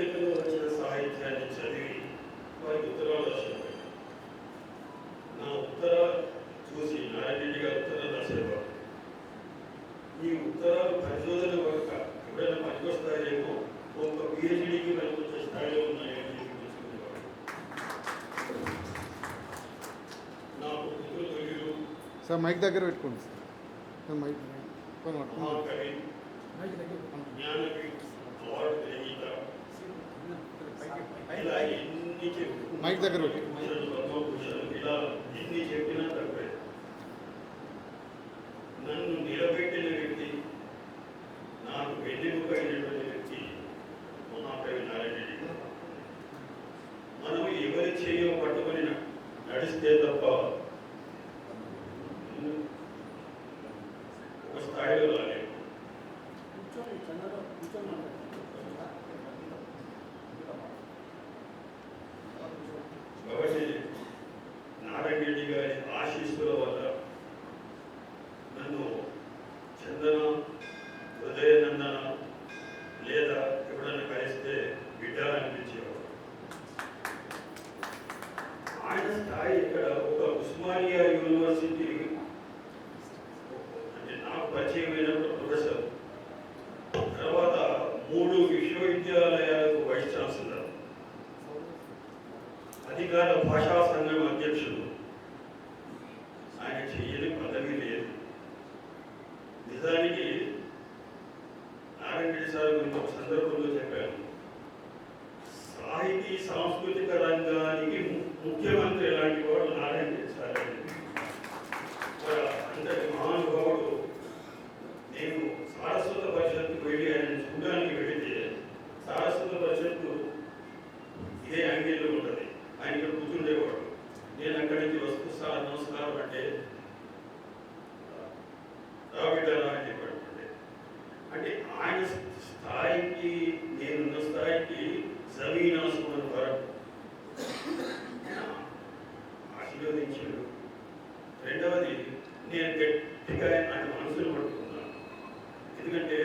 పత్రికలో వచ్చిన సాహిత్యాన్ని చదివి వారికి ఉత్తరాలు రాసేవాడు నా ఉత్తరాలు చూసి నారాయణ గారు ఉత్తరాలు రాసేవాడు ఈ ఉత్తరాలు పరిశోధన వరకు ఎప్పుడైనా పనికొస్తాయేమో ఒక పిహెచ్డికి పనికొచ్చే స్థాయిలో ఉన్నాయని తెలుసుకునేవాడు నాకు పుత్రులు సార్ మైక్ దగ్గర పెట్టుకోండి సార్. మైక్ జ్ఞానపీఠ అవార్డు గ్రహీత మైక్ దగ్గర ఎన్ని చెప్పినా తప్పే నన్ను నిలబెట్టిన వ్యక్తి నాకు వెన్నెముక అయినటువంటి వ్యక్తి మహాకవి నారాయణ. మనం ఎవరి చేయో పట్టుకొని నడిస్తే తప్ప ఒక స్థాయిలో కాబట్టి ఉస్మానియా యూనివర్సిటీ అంటే నాకు పరిచయమైన ప్రొఫెసర్ తర్వాత మూడు విశ్వవిద్యాలయాలకు వైస్ ఛాన్సలర్ అధికార భాషా సంఘం అధ్యక్షుడు. ఆయన చెయ్యని పదవి లేదు. నిజానికి నారాయణ సార్ గురించి ఒక సందర్భంలో చెప్పాను సాహితీ సాంస్కృతిక స్థాయికి నేనున్న స్థాయికి జమీనాసుమని వరకు ఆశీర్వదించాడు. రెండవది నేను గట్టిగా ఆయన మనసును పడుతున్నాను ఎందుకంటే